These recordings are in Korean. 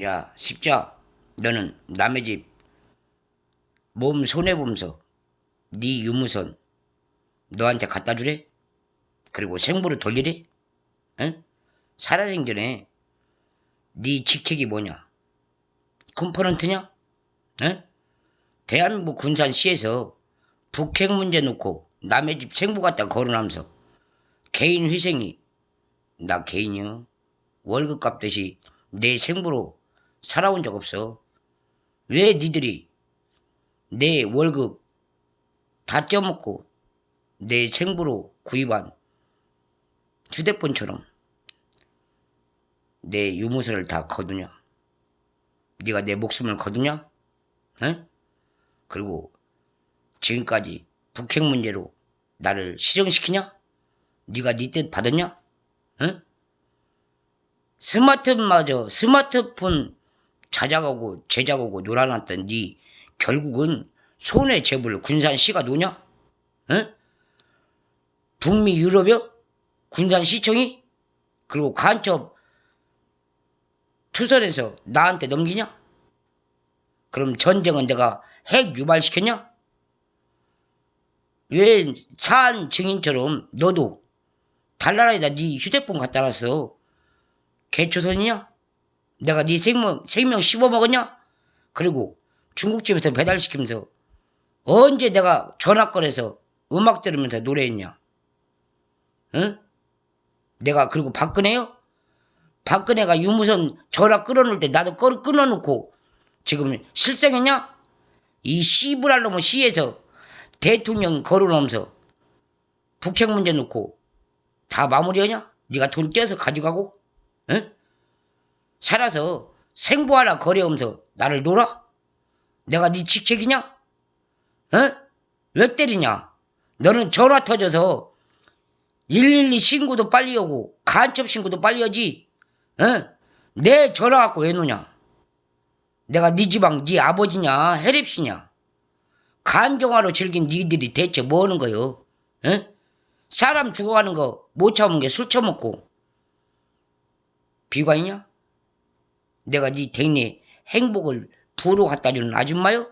야, 십자, 너는 남의 집 몸 손해보면서 네 유무선 너한테 갖다 주래? 그리고 생부를 돌리래? 응? 살아생전에 네 직책이 뭐냐? 컴포넌트냐? 응? 대한민국 군산 시에서 북핵 문제 놓고 남의 집 생부 갖다 거론하면서 개인 희생이 나 개인이요 월급 갚듯이 내 생부로 살아온 적 없어 왜 니들이 내 월급 다 쪄먹고 내 생부로 구입한 휴대폰처럼 내 유무선을 다 거두냐? 네가 내 목숨을 거두냐? 응? 그리고 지금까지 북핵 문제로 나를 실형시키냐? 네가 네 뜻 받았냐? 응? 스마트마저 스마트폰 찾아가고 제작하고 놀아놨던 네 결국은 손해 제불 군산 시가 노냐? 응? 북미 유럽이요? 군산 시청이? 그리고 간첩 투선해서 나한테 넘기냐? 그럼 전쟁은 내가 핵 유발시켰냐? 왜 사안 증인처럼 너도 달나라에다 네 휴대폰 갖다 놨어? 개초선이냐? 내가 네 생명, 생명 씹어먹었냐? 그리고 중국집에서 배달시키면서 언제 내가 전화권에서 음악 들으면서 노래했냐? 응? 내가 그리고 박근혜요? 박근혜가 유무선 전화 끊어놓을 때 나도 끊- 끊어놓고 지금 실성했냐? 이 씨부랄 놈의 시에서 대통령 거론하면서 북핵 문제 놓고 다 마무리하냐? 네가 돈 떼어서 가져가고? 응? 살아서 생보하라 거래하면서 나를 놀아? 내가 네 직책이냐? 응? 왜 때리냐? 너는 전화 터져서 112 신고도 빨리 오고 간첩 신고도 빨리 하지. 응? 내 전화 갖고 왜 노냐? 내가 네 지방 네 아버지냐 해립씨냐? 간경화로 즐긴 니들이 대체 뭐 하는 거요? 응? 사람 죽어가는 거 못 참은 게 술 처먹고 비관이냐? 내가 네 댕내 행복을 부로 갖다 주는 아줌마요?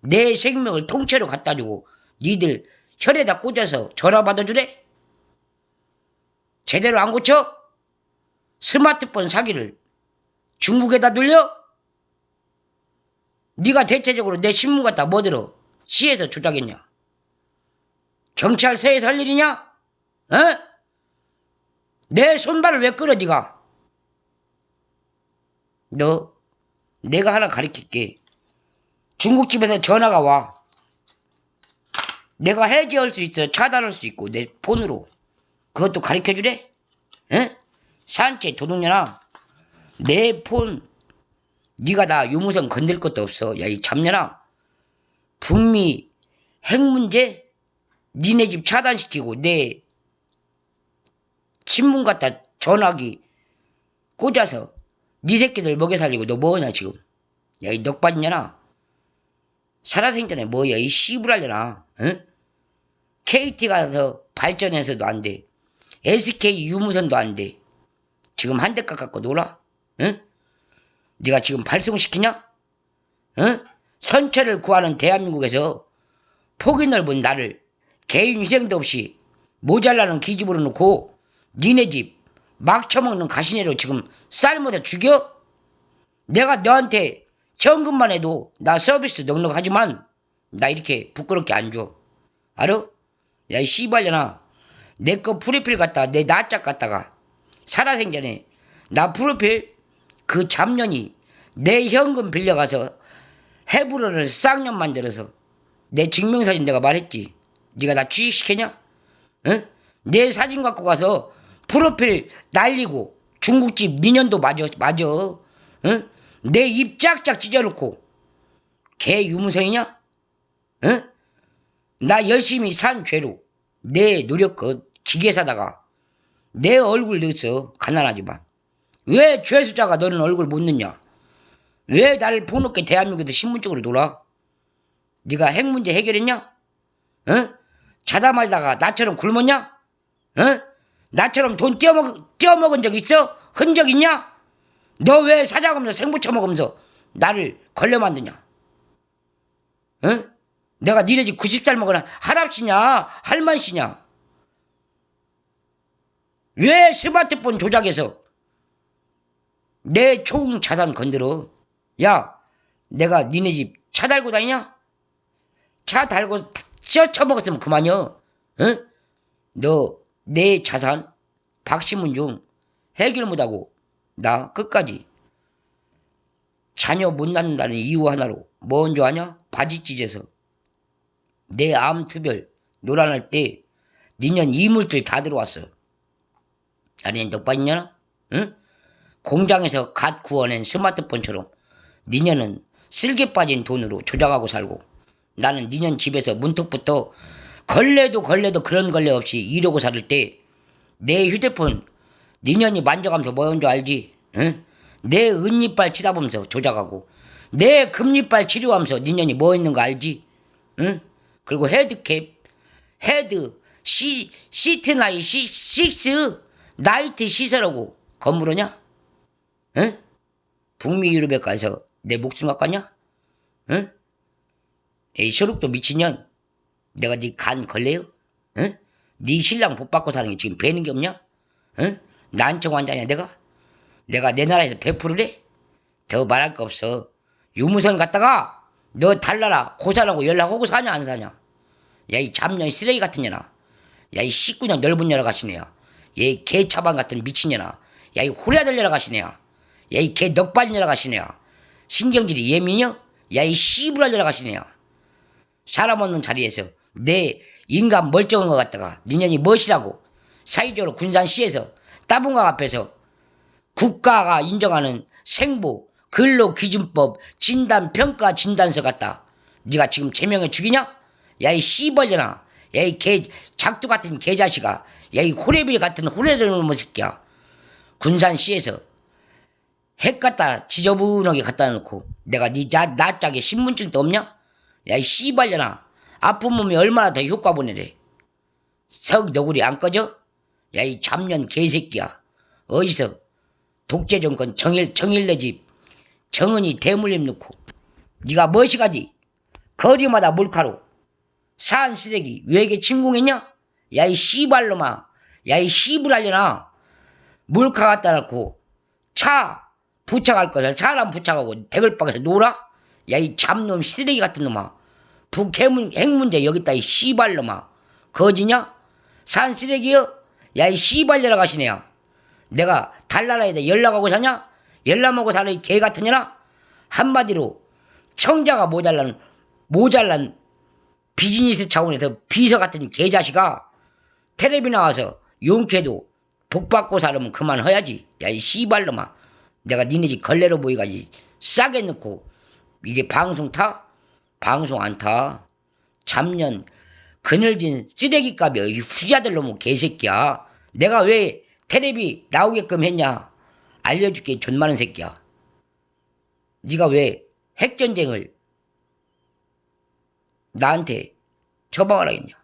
내 생명을 통째로 갖다 주고 니들 혈에다 꽂아서 전화 받아주래? 제대로 안 고쳐? 스마트폰 사기를 중국에다 돌려? 네가 대체적으로 내 신문 갖다 뭐 들어? 시에서 조작했냐? 경찰서에서 할 일이냐? 어? 내 손발을 왜 끌어 네가? 너 내가 하나 가르칠게. 중국집에서 전화가 와. 내가 해지할 수 있어. 차단할 수 있고 내 폰으로. 그것도 가르쳐 주래? 응? 산채 도둑년아. 내 폰 네가 나 유무선 건들 것도 없어. 야 이 잡년아. 북미 핵 문제 니네 집 차단시키고 내 신문 갖다 전화기 꽂아서 네 새끼들 먹여 살리고 너 뭐하냐 지금 야 이 넉받냐나 살아생전에 뭐야 이 씨부랄려나 응? KT 가서 발전해서도 안돼 SK 유무선도 안돼 지금 한대 깎았고 놀아 응? 네가 지금 발송시키냐? 응? 선체를 구하는 대한민국에서 폭이 넓은 나를 개인 희생도 없이 모자라는 기집으로 놓고 니네 집 막 처먹는 가시네로 지금 쌀모다 죽여? 내가 너한테 현금만 해도 나 서비스 넉넉하지만 나 이렇게 부끄럽게 안 줘. 알아? 야, 이 씨발려나. 내거 프로필 갖다가 내 낯짝 갖다가 살아생전에 나 프로필 그 잡년이 내 현금 빌려가서 해부로를 쌍년 만들어서 내 증명사진 내가 말했지. 네가 나 취직시켰냐? 응? 내 사진 갖고 가서 프로필 날리고 중국집 니년도 맞아 맞아. 응? 내 입 짝짝 찢어놓고 개 유무선이냐? 응? 나 열심히 산 죄로 내 노력껏 기계 사다가 내 얼굴 넣었어 가난하지만 왜 죄수자가 너는 얼굴 못 넣냐? 왜 나를 폭넓게 대한민국에서 신문 쪽으로 놀아? 네가 핵 문제 해결했냐? 응? 자다 말다가 나처럼 굶었냐? 응? 나처럼 돈 떼어먹, 떼어먹은 적 있어? 흔적 있냐? 너 왜 사자하면서 생부쳐 먹으면서 나를 걸려 만드냐? 응? 내가 니네 집 90살 먹으나 할아버지냐? 할머니시냐? 왜 스마트폰 조작해서 내 총 자산 건드려? 야, 내가 니네 집 차 달고 다니냐? 차 달고 쪄쳐 먹었으면 그만이여. 응? 너 내 자산 박시문 중 해결 못하고 나 끝까지 자녀 못 낳는다는 이유 하나로 뭔줄 아냐? 바지 찢어서 내 암 투별 노란할 때 니년 이물질 다 들어왔어. 아니 너 빠 있냐나? 응? 공장에서 갓 구워낸 스마트폰처럼 니년은 쓸개 빠진 돈으로 조작하고 살고 나는 니년 집에서 문턱부터 걸레도 걸레도 그런 걸레 없이 이러고 살을 때 내 휴대폰 니년이 만져가면서 뭐인 줄 알지? 응? 내 은이빨 치다 보면서 조작하고 내 금리빨 치료하면서 니년이 뭐 있는 거 알지? 응? 그리고 헤드캡 헤드 시 시트 나이 시 식스 나이트 시설하고 건물하냐? 응? 북미 유럽에 가서 내 목숨 갖겠냐? 응? 에이 쇼룩도 미친년 내가 네 간 걸래요? 응? 네 신랑 복 받고 사는 게 지금 배는 게 없냐? 응? 난청 환자냐 내가? 내가 내 나라에서 베풀으래? 더 말할 거 없어 유무선 갔다가 너 달나라 고사라고 연락하고 사냐 안 사냐? 야 이 잡년 쓰레기 같은 년아 야 이 19년 넓은 년아 가시네야 얘 개차반 같은 미친 년아 야 이 호리아들 년아 가시네야 야 이 개 넉발 년아 가시네야 신경질이 예민이여? 야 이 씨부랄 년아 가시네야 사람 없는 자리에서 내 인간 멀쩡한 것 같다가 니년이 멋이라고 사회적으로 군산시에서 따봉각 앞에서 국가가 인정하는 생보 근로기준법 진단평가 진단서 같다. 네가 지금 제명해 죽이냐? 야 이 씨벌려나 야 이 개 작두 같은 개자식아 야 이 호래비 같은 호래들놈의 새끼야 군산시에서 핵 갖다 지저분하게 갖다 놓고 내가 네 자, 나짝에 신분증도 없냐? 야 이 씨발려나 아픈 몸이 얼마나 더 효과 보내래? 석 너구리 안 꺼져? 야 이 잡년 개새끼야. 어디서 독재 정권 정일 정일네 집 정은이 대물림 넣고 네가 무엇이가지? 거리마다 몰카로 산 쓰레기 외계 침공했냐? 야 이 씨발놈아. 야 이 씨불알려나? 몰카 갖다 놓고 차 부착할 거야. 사람 부착하고 대글박에서 놀아? 야 이 잡놈 쓰레기 같은 놈아 북핵문 핵 문제 여기 있다 이 씨발놈아 거지냐? 산 쓰레기여? 야 이 씨발려라 가시네야 내가 달나라에다 연락하고 사냐? 연락하고 사는 이개 같은 년아? 한마디로 청자가 모자란 모자란 비즈니스 차원에서 비서 같은 개자식아 텔레비 나와서 용케도 복 받고 살으면 그만해야지 야 이 씨발놈아 내가 니네 집 걸레로 보이가지 싸게 넣고 이게 방송 타? 방송 안 타. 잡년. 그늘진 쓰레기값이야. 이 후자들 놈의 개새끼야. 내가 왜 텔레비 나오게끔 했냐? 알려줄게 존 많은 새끼야. 네가 왜 핵전쟁을 나한테 처방을 하겠냐?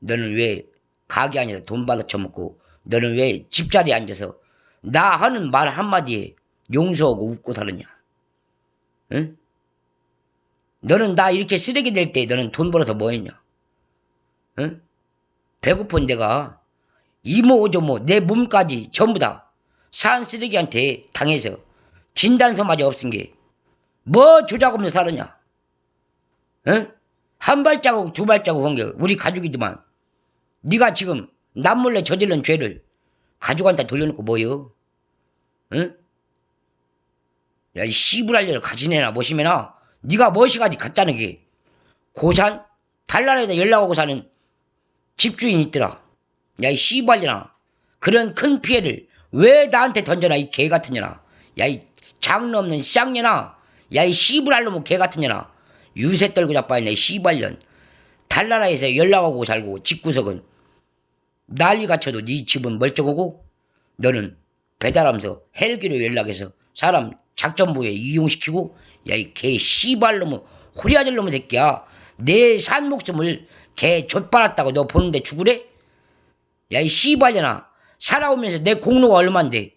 너는 왜 가게 안에서 돈 받아 처먹고 너는 왜 집자리에 앉아서 나 하는 말 한마디에 용서하고 웃고 살았냐? 응? 너는 나 이렇게 쓰레기 될 때 너는 돈 벌어서 뭐 했냐? 응? 배고픈 내가 이모 오조모 내 몸까지 전부 다 산 쓰레기한테 당해서 진단서마저 없은 게 뭐 조작 없는 살았냐? 응? 한 발자국 두 발자국 한 게 우리 가족이지만 네가 지금 남몰래 저지른 죄를 가족한테 돌려놓고 뭐여? 응? 야, 이 씨부랄려를 가지내나 뭐시면아 네가 무엇이가지 갖다는 게 고산 달나라에다 연락하고 사는 집주인이 있더라. 야 이 씨발려나 그런 큰 피해를 왜 나한테 던져놔 이개 같은 년아. 야 이 장르 없는 쌍년아. 야 이 씨부랄놈의 개 같은 년아. 유세 떨고 자빠졌네 이 씨발년. 달나라에서 연락하고 살고 집구석은 난리가 쳐도 네 집은 멀쩡하고 너는 배달하면서 헬기로 연락해서 사람 작전부에 이용시키고 야 이 개 씨발놈의 호리아들 놈의 새끼야 내 산 목숨을 개 좆빨았다고 너 보는데 죽으래? 야 이 씨발년아 살아오면서 내 공로가 얼만데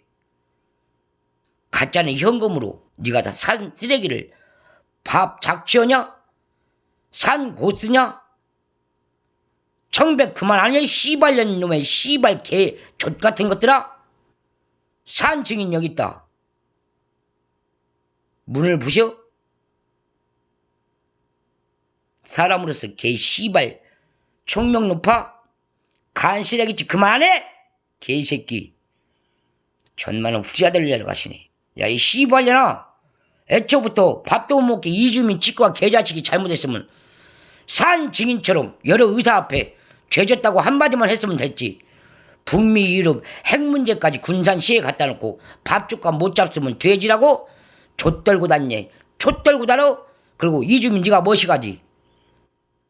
가짜는 현금으로 네가 다 산 쓰레기를 밥 작지어냐? 산 고쓰냐? 청백 그만하냐? 이 씨발년 놈의 씨발 개족 같은 것들아? 산 증인 여기 있다. 문을 부셔? 사람으로서 개 씨발 총명 높아? 간시래기지 그만해! 개새끼. 전만은 후자들려러 가시네. 야, 이 씨발년아! 애초부터 밥도 못 먹게 이주민 찍과 개자식이 잘못했으면 산 증인처럼 여러 의사 앞에 죄졌다고 한마디만 했으면 됐지. 북미 유럽 핵 문제까지 군산 시에 갖다 놓고 밥조각 못 잡으면 돼지라고? 좆떨고 다니네. 좆떨고 다녀? 그리고 이주민 네가 뭐시가지?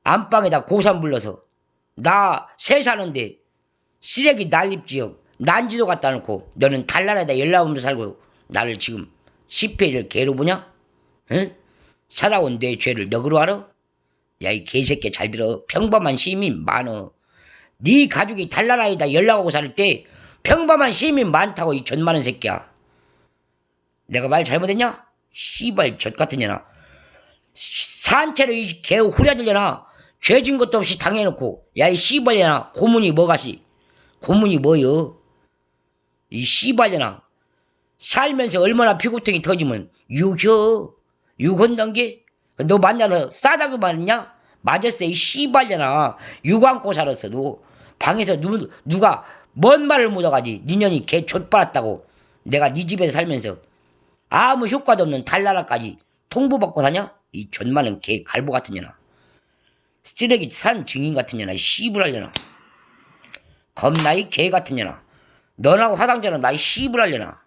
안방에다 고산 불러서 나 새 사는데 쓰레기 난립지역 난지도 갖다 놓고 너는 달나라에다 연락 오면서 살고 나를 지금 10회를 개로 보냐? 응? 살아온 내 죄를 너그로 알아? 야 이 개새끼 잘 들어 평범한 시민 많어 네 가족이 달나라에다 연락오고 살 때 평범한 시민 많다고 이전 많은 새끼야 내가 말 잘못했냐? 씨발 젖 같은 년아 산채로 이 개 후려들려나? 죄진 것도 없이 당해놓고 야 이 씨발 년아 고문이 뭐가시 고문이 뭐여? 이 씨발 년아 살면서 얼마나 피고통이 터지면 유효? 유건단 게너 만나서 싸다고 말했냐? 맞았어 이 씨발 년아 유광고 살았어 너 방에서 누, 누가 뭔 말을 묻어가지? 니년이 개 좆빨았다고 내가 네 집에서 살면서 아무 효과도 없는 달나라까지 통보받고 사냐? 이 존만은 개 갈보 같은 년아. 쓰레기 산 증인 같은 년아. 씨부랄려나. 겁나 이 개 같은 년아. 너나고 화당자는 나이 씨부랄려나.